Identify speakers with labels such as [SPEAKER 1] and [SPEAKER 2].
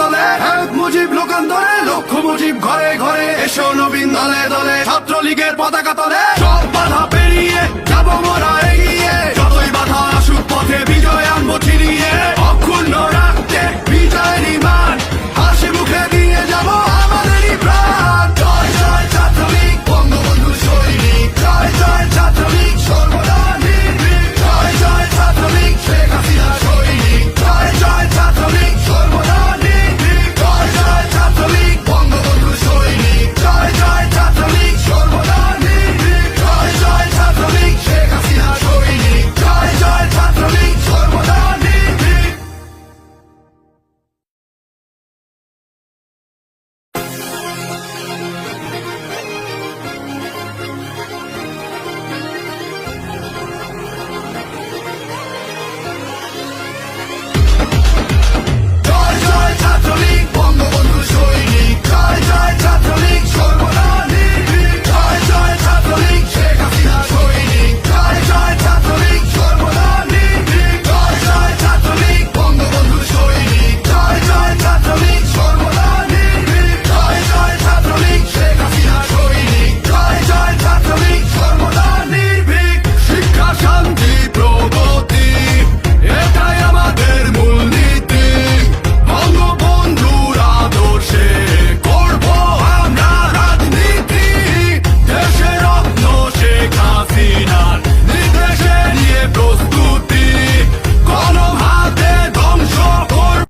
[SPEAKER 1] দলে তলে মুজিব লোকান্তরে লক্ষ মুজিব ঘরে ঘরে এসো নবীন দলে দলে, ছাত্রলীগের পতাকা তলে।